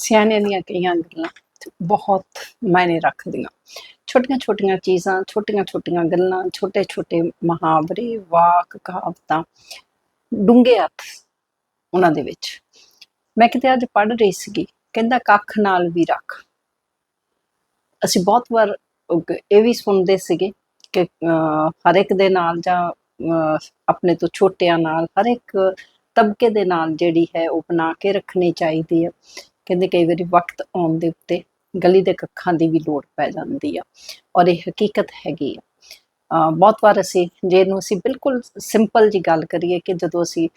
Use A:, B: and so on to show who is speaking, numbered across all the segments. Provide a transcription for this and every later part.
A: ਸਿਆਣਿਆਂ ਦੀਆਂ ਕਈਆਂ ਗੱਲਾਂ ਬਹੁਤ ਮਾਇਨੇ ਰੱਖਦੀਆਂ। ਛੋਟੀਆਂ ਛੋਟੀਆਂ ਚੀਜ਼ਾਂ ਛੋਟੀਆਂ ਛੋਟੀਆਂ ਗੱਲਾਂ ਛੋਟੇ ਛੋਟੇ ਮੁਹਾਵਰੇ ਵਾਕ ਕਹਾਵਤਾਂ ਡੂੰਘੇ ਅਰਥ ਉਹਨਾਂ ਦੇ ਵਿੱਚ। ਮੈਂ ਕਿਤੇ ਅੱਜ ਪੜ੍ਹ ਰਹੀ ਸੀਗੀ ਕਹਿੰਦਾ ਕੱਖ ਨਾਲ ਵੀ ਰੱਖ। ਅਸੀਂ ਬਹੁਤ ਵਾਰ ਇਹ ਵੀ ਸੁਣਦੇ ਸੀਗੇ ਕਿ ਅਹ, ਹਰ ਇੱਕ ਦੇ ਨਾਲ ਜਾਂ ਅਹ, ਆਪਣੇ ਤੋਂ ਛੋਟਿਆਂ ਨਾਲ ਹਰ ਇੱਕ ਤਬਕੇ ਦੇ ਨਾਲ ਜਿਹੜੀ ਹੈ ਉਹ ਬਣਾ ਕੇ ਰੱਖਣੀ ਚਾਹੀਦੀ ਹੈ। ਕਹਿੰਦੇ ਕਈ ਵਾਰੀ ਵਕਤ ਆਉਣ ਦੇ ਉੱਤੇ ਗਲੀ ਦੇ ਕੱਖਾਂ ਦੀ ਵੀ ਲੋੜ ਪੈ ਜਾਂਦੀ ਆ ਔਰ ਇਹ ਹਕੀਕਤ ਹੈਗੀ ਆ। ਬਹੁਤ ਵਾਰ ਅਸੀਂ ਜੇ ਨੂੰ ਅਸੀਂ ਬਿਲਕੁਲ ਸਿੰਪਲ ਜੀ ਗੱਲ ਕਰੀਏ ਕਿ ਜਦੋਂ ਅਸੀਂ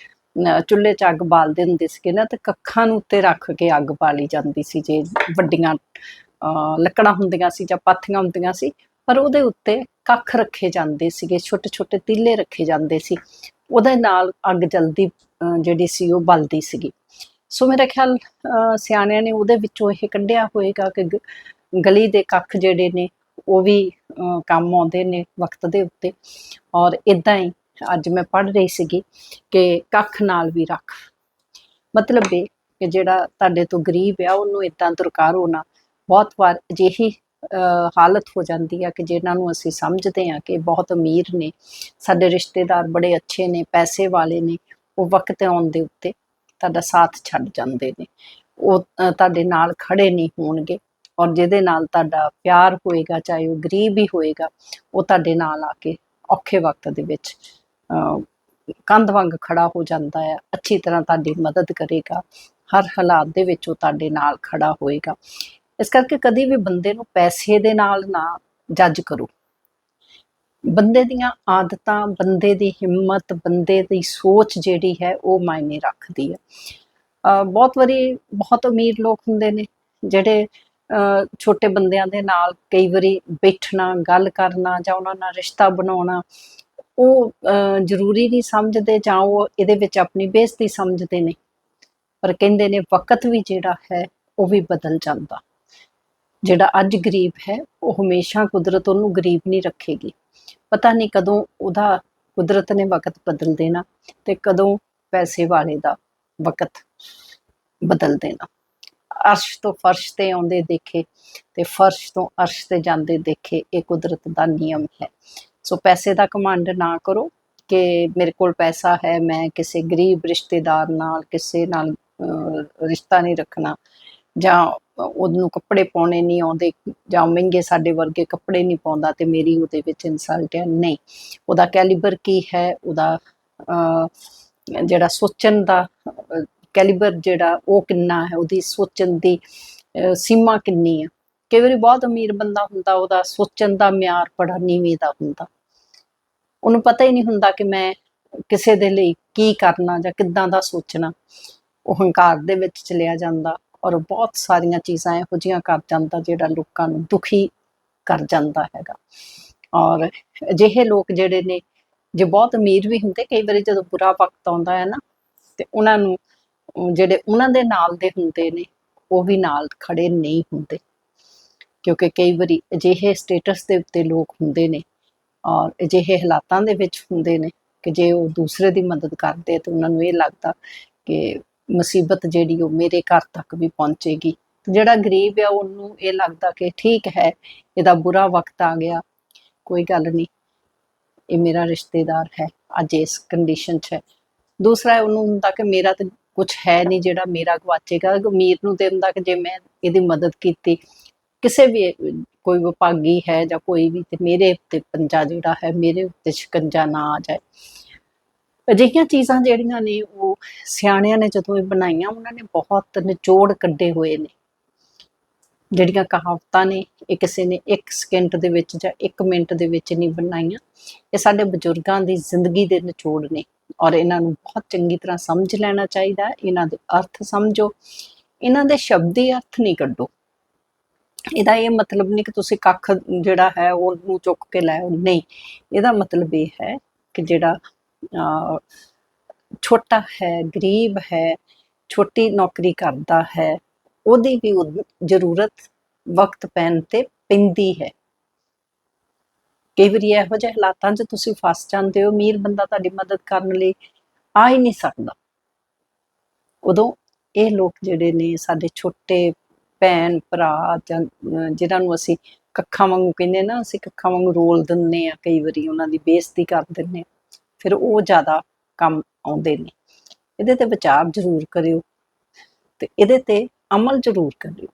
A: ਚੁੱਲ੍ਹੇ 'ਚ ਅੱਗ ਬਾਲਦੇ ਹੁੰਦੇ ਸੀਗੇ ਨਾ ਤੇ ਕੱਖਾਂ ਨੂੰ ਉੱਤੇ ਰੱਖ ਕੇ ਅੱਗ ਬਾਲੀ ਜਾਂਦੀ ਸੀ ਜੇ ਵੱਡੀਆਂ ਅਹ, ਲੱਕੜਾਂ ਹੁੰਦੀਆਂ ਸੀ ਜਾਂ ਪਾਥੀਆਂ ਹੁੰਦੀਆਂ ਸੀ ਪਰ ਉਹਦੇ ਉੱਤੇ ਕੱਖ ਰੱਖੇ ਜਾਂਦੇ ਸੀਗੇ ਛੋਟੇ ਛੋਟੇ ਤੀਲੇ ਰੱਖੇ ਜਾਂਦੇ ਸੀ। ਉਹਦੇ ਨਾਲ ਅੱਗ ਜਲਦੀ ਅਹ, ਜਿਹੜੀ ਸੀ ਉਹ ਬਲਦੀ ਸੀਗੀ। ਸੋ ਮੇਰਾ ਖਿਆਲ ਅਹ, ਸਿਆਣਿਆਂ ਨੇ ਉਹਦੇ ਵਿੱਚੋਂ ਇਹ ਕੱਢਿਆ ਹੋਏਗਾ ਕਿ ਗਲੀ ਦੇ ਕੱਖ ਜਿਹੜੇ ਨੇ ਉਹ ਵੀ ਅਹ, ਕੰਮ ਆਉਂਦੇ ਨੇ ਵਕਤ ਦੇ ਉੱਤੇ। ਔਰ ਇਦਾਂ ਹੀ ਅੱਜ ਮੈਂ ਪੜ੍ਹ ਰਹੀ ਸੀਗੀ ਕਿ ਕੱਖ ਨਾਲ ਵੀ ਰੱਖ। ਮਤਲਬ ਇਹ ਕਿ ਜਿਹੜਾ ਤੁਹਾਡੇ ਤੋਂ ਗਰੀਬ ਆ ਉਹਨੂੰ ਇਦਾਂ ਦਰਕਾਰ ਹੋਣਾ ਬਹੁਤ ਵਾਰ ਅਜਿਹੀ ਅਹ, ਹਾਲਤ ਹੋ ਜਾਂਦੀ ਆ ਕਿ ਜਿਨ੍ਹਾਂ ਨੂੰ ਅਸੀਂ ਸਮਝਦੇ ਆ ਕਿ ਬਹੁਤ ਅਮੀਰ ਨੇ ਸਾਡੇ ਰਿਸ਼ਤੇਦਾਰ ਬੜੇ ਅੱਛੇ ਨੇ ਪੈਸੇ ਵਾਲੇ ਨੇ ਉਹ ਵਕਤ ਆਉਣ ਦੇ ਉੱਤੇ ਤੁਹਾਡਾ ਸਾਥ ਛੱਡ ਜਾਂਦੇ ਨੇ। ਉਹ ਤੁਹਾਡੇ ਨਾਲ ਖੜੇ ਨਹੀਂ ਹੋਣਗੇ ਔਰ ਜਿਹਦੇ ਨਾਲ ਤੁਹਾਡਾ ਪਿਆਰ ਹੋਏਗਾ ਚਾਹੇ ਉਹ ਗਰੀਬ ਹੀ ਹੋਏਗਾ ਉਹ ਤੁਹਾਡੇ ਨਾਲ ਆ ਕੇ ਔਖੇ ਵਕਤ ਦੇ ਵਿੱਚ ਅਹ, ਕੰਧ ਵਾਂਗ ਖੜਾ ਹੋ ਜਾਂਦਾ ਹੈ। ਅੱਛੀ ਤਰ੍ਹਾਂ ਤੁਹਾਡੀ ਮਦਦ ਕਰੇਗਾ। ਹਰ ਹਾਲਾਤ ਦੇ ਵਿੱਚ ਉਹ ਤੁਹਾਡੇ ਨਾਲ ਖੜਾ ਹੋਏਗਾ। ਇਸ ਕਰਕੇ ਕਦੀ ਵੀ ਬੰਦੇ ਨੂੰ ਪੈਸੇ ਦੇ ਨਾਲ ਨਾ ਜੱਜ ਕਰੋ। ਬੰਦੇ ਦੀਆਂ ਆਦਤਾਂ, ਬੰਦੇ ਦੀ ਹਿੰਮਤ, ਬੰਦੇ ਦੀ ਸੋਚ ਜਿਹੜੀ ਹੈ ਉਹ ਮਾਇਨੇ ਰੱਖਦੀ ਹੈ। ਬਹੁਤ ਵਾਰੀ ਬਹੁਤ ਅਮੀਰ ਲੋਕ ਹੁੰਦੇ ਨੇ ਜਿਹੜੇ ਛੋਟੇ ਬੰਦਿਆਂ ਦੇ ਨਾਲ ਕਈ ਵਾਰੀ ਬੈਠਣਾ, ਗੱਲ ਕਰਨਾ ਜਾਂ ਉਹਨਾਂ ਨਾਲ ਰਿਸ਼ਤਾ ਬਣਾਉਣਾ, ਉਹ ਜ਼ਰੂਰੀ ਨਹੀਂ ਸਮਝਦੇ ਜਾਂ ਉਹ ਇਹਦੇ ਵਿੱਚ ਆਪਣੀ ਬੇਇੱਜ਼ਤੀ ਸਮਝਦੇ ਨੇ। ਪਰ ਕਹਿੰਦੇ ਨੇ ਵਕਤ ਵੀ ਜਿਹੜਾ ਹੈ ਉਹ ਵੀ ਬਦਲ ਜਾਂਦਾ। ਜਿਹੜਾ ਅੱਜ ਗਰੀਬ ਹੈ, ਉਹ ਹਮੇਸ਼ਾ ਕੁਦਰਤ ਉਹਨੂੰ ਗਰੀਬ ਨਹੀਂ ਰੱਖੇਗੀ। ਪਤਾ ਨਹੀਂ ਕਦੋਂ ਉਹਦਾ ਕੁਦਰਤ ਨੇ ਵਕਤ ਬਦਲ ਦੇਣਾ ਤੇ ਕਦੋਂ ਪੈਸੇ ਵਾਲੇ ਦਾ ਵਕਤ ਬਦਲ ਦੇਣਾ। ਅਰਸ਼ ਤੋਂ ਫਰਸ਼ ਤੇ ਆਉਂਦੇ ਦੇਖੇ ਤੇ ਫਰਸ਼ ਤੋਂ ਅਰਸ਼ ਤੇ ਜਾਂਦੇ ਦੇਖੇ ਇਹ ਕੁਦਰਤ ਦਾ ਨਿਯਮ ਹੈ। ਸੋ ਪੈਸੇ ਦਾ ਕਮਾਂਡ ਨਾ ਕਰੋ ਕਿ ਮੇਰੇ ਕੋਲ ਪੈਸਾ ਹੈ, ਮੈਂ ਕਿਸੇ ਗਰੀਬ ਰਿਸ਼ਤੇਦਾਰ ਨਾਲ, ਕਿਸੇ ਨਾਲ ਰਿਸ਼ਤਾ ਨਹੀਂ ਰੱਖਣਾ। ਜਾਂ ਉਹਨੂੰ ਕੱਪੜੇ ਪਾਉਣੇ ਨਹੀਂ ਆਉਂਦੇ ਜਾਂ ਮਹਿੰਗੇ ਸਾਡੇ ਵਰਗੇ ਕੱਪੜੇ ਨਹੀਂ ਪਾਉਂਦਾ ਤੇ ਮੇਰੀ ਉਹਦੇ ਵਿੱਚ ਇਨਸਲਟ ਹੈ, ਨਹੀਂ। ਉਹਦਾ ਕੈਲੀਬਰ ਕੀ ਹੈ, ਉਹਦਾ ਜਿਹੜਾ ਸੋਚਣ ਦਾ ਕੈਲੀਬਰ ਜਿਹੜਾ ਉਹ ਕਿੰਨਾ ਹੈ, ਉਹਦੀ ਸੋਚਣ ਦੀ ਸੀਮਾ ਕਿੰਨੀ ਹੈ। ਕਈ ਵਾਰੀ ਬਹੁਤ ਅਮੀਰ ਬੰਦਾ ਹੁੰਦਾ, ਉਹਦਾ ਸੋਚਣ ਦਾ ਮਿਆਰ ਬੜਾ ਨੀਵੇਂ ਦਾ ਹੁੰਦਾ। ਉਹਨੂੰ ਪਤਾ ਹੀ ਨਹੀਂ ਹੁੰਦਾ ਕਿ ਮੈਂ ਕਿਸੇ ਦੇ ਲਈ ਕੀ ਕਰਨਾ ਜਾਂ ਕਿੱਦਾਂ ਦਾ ਸੋਚਣਾ। ਉਹ ਹੰਕਾਰ ਦੇ ਵਿੱਚ ਚਲਿਆ ਜਾਂਦਾ। ਔਰ ਬਹੁਤ ਸਾਰੀਆਂ ਚੀਜ਼ਾਂ ਇਹੋ ਜਿਹੀਆਂ ਕਰ ਜਾਂਦਾ ਜਿਹੜਾ ਲੋਕਾਂ ਨੂੰ ਦੁਖੀ ਕਰ ਜਾਂਦਾ ਹੈਗਾ। ਔਰ ਅਜਿਹੇ ਲੋਕ ਜਿਹੜੇ ਨੇ, ਜੇ ਬਹੁਤ ਅਮੀਰ ਵੀ ਹੁੰਦੇ, ਕਈ ਵਾਰੀ ਜਦੋਂ ਬੁਰਾ ਵਕਤ ਆਉਂਦਾ ਹੈ ਨਾ, ਤੇ ਉਹਨਾਂ ਨੂੰ ਜਿਹੜੇ ਉਹਨਾਂ ਦੇ ਨਾਲ ਦੇ ਹੁੰਦੇ ਨੇ, ਉਹ ਵੀ ਨਾਲ ਖੜੇ ਨਹੀਂ ਹੁੰਦੇ। ਕਿਉਂਕਿ ਕਈ ਵਾਰੀ ਅਜਿਹੇ ਸਟੇਟਸ ਦੇ ਉੱਤੇ ਲੋਕ ਹੁੰਦੇ ਨੇ, ਔਰ ਅਜਿਹੇ ਹਾਲਾਤਾਂ ਦੇ ਵਿੱਚ ਹੁੰਦੇ ਨੇ, ਕਿ ਜੇ ਉਹ ਦੂਸਰੇ ਦੀ ਮਦਦ ਕਰਦੇ ਤੇ ਉਹਨਾਂ ਨੂੰ ਇਹ ਲੱਗਦਾ ਕਿ ਮੁਸੀਬਤ ਜਿਹੜੀ ਉਹ ਮੇਰੇ ਘਰ ਤੱਕ ਵੀ ਪਹੁੰਚੇਗੀ। ਜਿਹੜਾ ਗਰੀਬ ਆ, ਉਹਨੂੰ ਇਹ ਲੱਗਦਾ ਕਿ ਠੀਕ ਹੈ, ਇਹਦਾ ਬੁਰਾ ਵਕਤ ਆ ਗਿਆ। ਕੋਈ ਗੱਲ ਨਹੀਂ, ਇਹ ਮੇਰਾ ਰਿਸ਼ਤੇਦਾਰ ਹੈ, ਅੱਜ ਇਸ ਕੰਡੀਸ਼ਨ 'ਚ ਹੈ। ਦੂਸਰਾ ਉਹਨੂੰ ਹੁੰਦਾ ਕਿ ਮੇਰਾ ਤਾਂ ਕੁਝ ਹੈ ਨਹੀਂ ਜਿਹੜਾ ਮੇਰਾ ਗਵਾਚੇਗਾ। ਅਮੀਰ ਨੂੰ ਤੇ ਹੁੰਦਾ ਕਿ ਜੇ ਮੈਂ ਇਹਦੀ ਮਦਦ ਕੀਤੀ, ਕਿਸੇ ਵੀ, ਕੋਈ ਵਿਭਾਗੀ ਹੈ ਜਾਂ ਕੋਈ ਵੀ, ਤੇ ਮੇਰੇ ਉੱਤੇ ਪੰਜਾ ਜਿਹੜਾ ਹੈ, ਮੇਰੇ ਉੱਤੇ ਸ਼ਿਕੰਜਾ ਨਾ ਆ ਜਾਏ। ਅਜਿਹੀਆਂ ਚੀਜ਼ਾਂ ਜਿਹੜੀਆਂ ਨੇ ਉਹ ਸਿਆਣਿਆਂ ਨੇ ਜਦੋਂ ਇਹ ਬਣਾਈਆਂ ਉਹਨਾਂ ਨੇ ਬਹੁਤ ਨਿਚੋੜ ਕੱਢੇ ਹੋਏ ਨੇ। ਜਿਹੜੀਆਂ ਕਹਾਵਤਾਂ ਨੇ ਇਹ ਕਿਸੇ ਨੇ 1 ਸਕਿੰਟ ਦੇ ਵਿੱਚ ਜਾਂ 1 ਮਿੰਟ ਦੇ ਵਿੱਚ ਨਹੀਂ ਬਣਾਈਆਂ। ਇਹ ਸਾਡੇ ਬਜ਼ੁਰਗਾਂ ਦੀ ਜ਼ਿੰਦਗੀ ਦੇ ਨਿਚੋੜ ਨੇ ਔਰ ਇਹਨਾਂ ਨੂੰ ਬਹੁਤ ਚੰਗੀ ਤਰ੍ਹਾਂ ਸਮਝ ਲੈਣਾ ਚਾਹੀਦਾ ਹੈ। ਇਹਨਾਂ ਦੇ ਅਰਥ ਸਮਝੋ। ਇਹਨਾਂ ਦੇ ਸ਼ਬਦੀ ਅਰਥ ਨਹੀਂ ਕੱਢੋ। ਇਹਦਾ ਇਹ ਮਤਲਬ ਨਹੀਂ ਕਿ ਤੁਸੀਂ ਕੱਖ ਜਿਹੜਾ ਹੈ ਉਹਨੂੰ ਚੁੱਕ ਕੇ ਲੈ ਆਓ। ਨਹੀਂ ਇਹਦਾ ਮਤਲਬ ਇਹ ਹੈ ਕਿ ਜਿਹੜਾ ਅਹ, ਛੋਟਾ ਹੈ, ਗਰੀਬ ਹੈ, ਛੋਟੀ ਨੌਕਰੀ ਕਰਦਾ ਹੈ, ਉਹਦੀ ਵੀ ਜ਼ਰੂਰਤ ਵਕਤ ਪੈਣ ਤੇ ਪੈਂਦੀ ਹੈ। ਕਈ ਵਾਰੀ ਇਹੋ ਜਿਹੇ ਹਾਲਾਤਾਂ 'ਚ ਤੁਸੀਂ ਫਸ ਜਾਂਦੇ ਹੋ, ਅਮੀਰ ਬੰਦਾ ਤੁਹਾਡੀ ਮਦਦ ਕਰਨ ਲਈ ਆ ਹੀ ਨਹੀਂ ਸਕਦਾ। ਉਦੋਂ ਇਹ ਲੋਕ ਜਿਹੜੇ ਨੇ ਸਾਡੇ ਛੋਟੇ ਭੈਣ ਭਰਾ ਜਾਂ, ਅਹ ਨੂੰ ਅਸੀਂ ਕੱਖਾਂ ਵਾਂਗੂ ਕਹਿੰਦੇ ਨਾ, ਅਸੀਂ ਕੱਖਾਂ ਵਾਂਗੂ ਰੋਲ ਦਿੰਨੇ ਆ ਕਈ ਵਾਰੀ ਉਹਨਾਂ ਦੀ ਬੇਇੱਜ਼ਤੀ ਕਰ ਦਿੰਨੇ ਆ ਫਿਰ ਉਹ ਜ਼ਿਆਦਾ ਕੰਮ ਆਉਂਦੇ ਨੇ। ਇਹਦੇ ਤੇ ਵਿਚਾਰ ਜ਼ਰੂਰ ਕਰਿਓ ਤੇ ਇਹਦੇ ਤੇ ਅਮਲ ਜ਼ਰੂਰ ਕਰਿਓ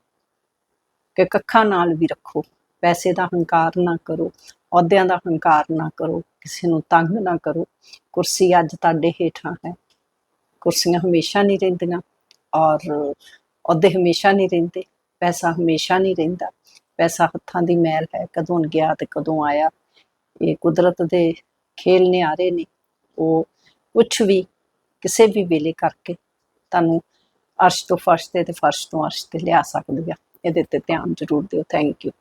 A: ਕਿ ਕੱਖਾਂ ਨਾਲ ਵੀ ਰੱਖੋ, ਪੈਸੇ ਦਾ ਹੰਕਾਰ ਨਾ ਕਰੋ, ਅਹੁਦਿਆਂ ਦਾ ਹੰਕਾਰ ਨਾ ਕਰੋ, ਕਿਸੇ ਨੂੰ ਤੰਗ ਨਾ ਕਰੋ। ਕੁਰਸੀ ਅੱਜ ਤੁਹਾਡੇ ਹੇਠਾਂ ਹੈ। ਕੁਰਸੀਆਂ ਹਮੇਸ਼ਾ ਨਹੀਂ ਰਹਿੰਦੀਆਂ ਔਰ ਅਹੁਦੇ ਹਮੇਸ਼ਾ ਨਹੀਂ ਰਹਿੰਦੇ, ਪੈਸਾ ਹਮੇਸ਼ਾ ਨਹੀਂ ਰਹਿੰਦਾ। ਪੈਸਾ ਹੱਥਾਂ ਦੀ ਮੈਲ ਹੈ, ਕਦੋਂ ਗਿਆ ਤੇ ਕਦੋਂ ਆਇਆ। ਇਹ ਕੁਦਰਤ ਦੇ ਖੇਲ ਨਿਆਰੇ ਨੇ, ਉਹ ਕੁਛ ਵੀ ਕਿਸੇ ਵੀ ਵੇਲੇ ਕਰਕੇ ਤੁਹਾਨੂੰ ਅਰਸ਼ ਤੋਂ ਫਰਸ਼ ਤੇ ਤੇ ਫਰਸ਼ ਤੋਂ ਅਰਸ਼ ਤੇ ਲਿਆ ਸਕਦੀ ਆ। ਇਹਦੇ ਤੇ ਧਿਆਨ ਜ਼ਰੂਰ ਦਿਓ। Thank you